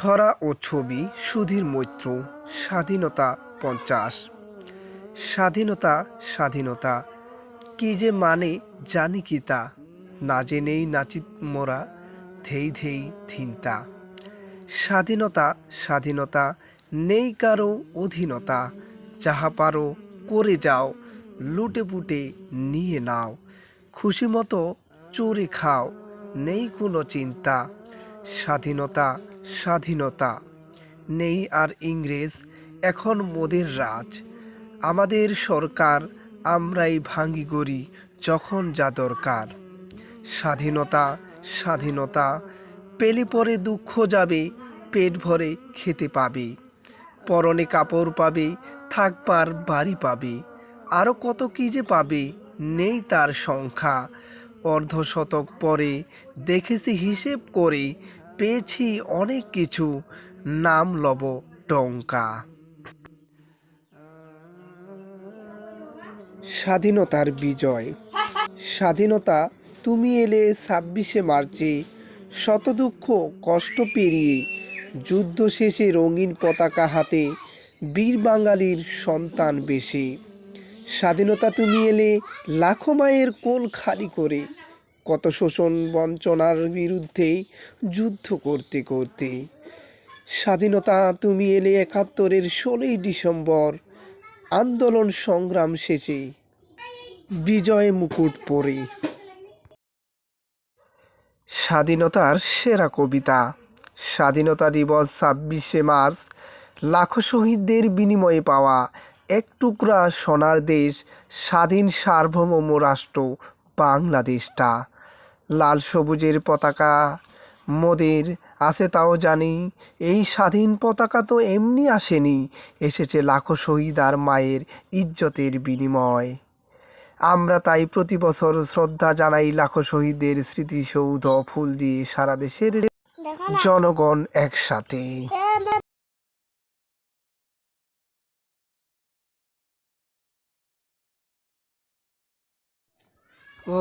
ছড়া ও ছবি, সুধীর মৈত্র, স্বাধীনতা পঞ্চাশ। স্বাধীনতা স্বাধীনতা, কি যে মানে জানি কি তা, না জেনেই নাচিত মোরা, ধেই ধেই থিন্তা। স্বাধীনতা স্বাধীনতা, নেই কারও অধীনতা, যাহা পারো করে যাও, লুটে পুটে নিয়ে নাও, খুশি মতো চুরি খাও, নেই কোনো চিন্তা। স্বাধীনতা স্বাধীনতা। নেই আর ইংরেজ, এখন মোদের রাজ। আমাদের সরকার আমরাই ভাঙ্গি গড়ি, যখন যা দরকার। স্বাধীনতা স্বাধীনতা, পেলে পরে দুঃখ যাবে, পেট ভরে খেতে পাবে। পরনে কাপড় পাবে, থাকবার বাড়ি পাবে। আরও কত কী যে পাবে, নেই তার সংখ্যা। অর্ধশতক পরে দেখেছি হিসেব করে পেয়েছি অনেক কিছু। নাম লব টঙ্কা। স্বাধীনতার বিজয়। স্বাধীনতা, তুমি এলে ছাব্বিশে মার্চে শত দুঃখ কষ্ট পেরিয়ে যুদ্ধ শেষে রঙিন পতাকা হাতে বীর বাঙালির সন্তান বেশে। স্বাধীনতা, তুমি এলে লাখো মায়ের কোল খালি করে কত শোষণ বঞ্চনার বিরুদ্ধেই যুদ্ধ করতে করতে। স্বাধীনতা, তুমি এলে একাত্তরের ষোলোই ডিসেম্বর। আন্দোলন সংগ্রাম শেষে, বিজয় মুকুট পরে। স্বাধীনতার সেরা কবিতা, স্বাধীনতা দিবস ছাব্বিশে মার্চ। লাখো শহীদদের বিনিময়ে পাওয়া এক টুকরা সোনার দেশ, স্বাধীন সার্বভৌম রাষ্ট্র, বাংলাদেশটা। লাল সবুজের পতাকা। মোদের আছে তাও জানি, এই স্বাধীন পতাকা তো এমনি আসেনি, এসেছে লাখো শহীদ আর মায়ের ইজ্জতের বিনিময়। আমরা তাই প্রতি বছর শ্রদ্ধা জানাই লাখো শহীদদের স্মৃতিসৌধ ফুল দিয়ে সারা দেশের জনগণ একসাথে। ও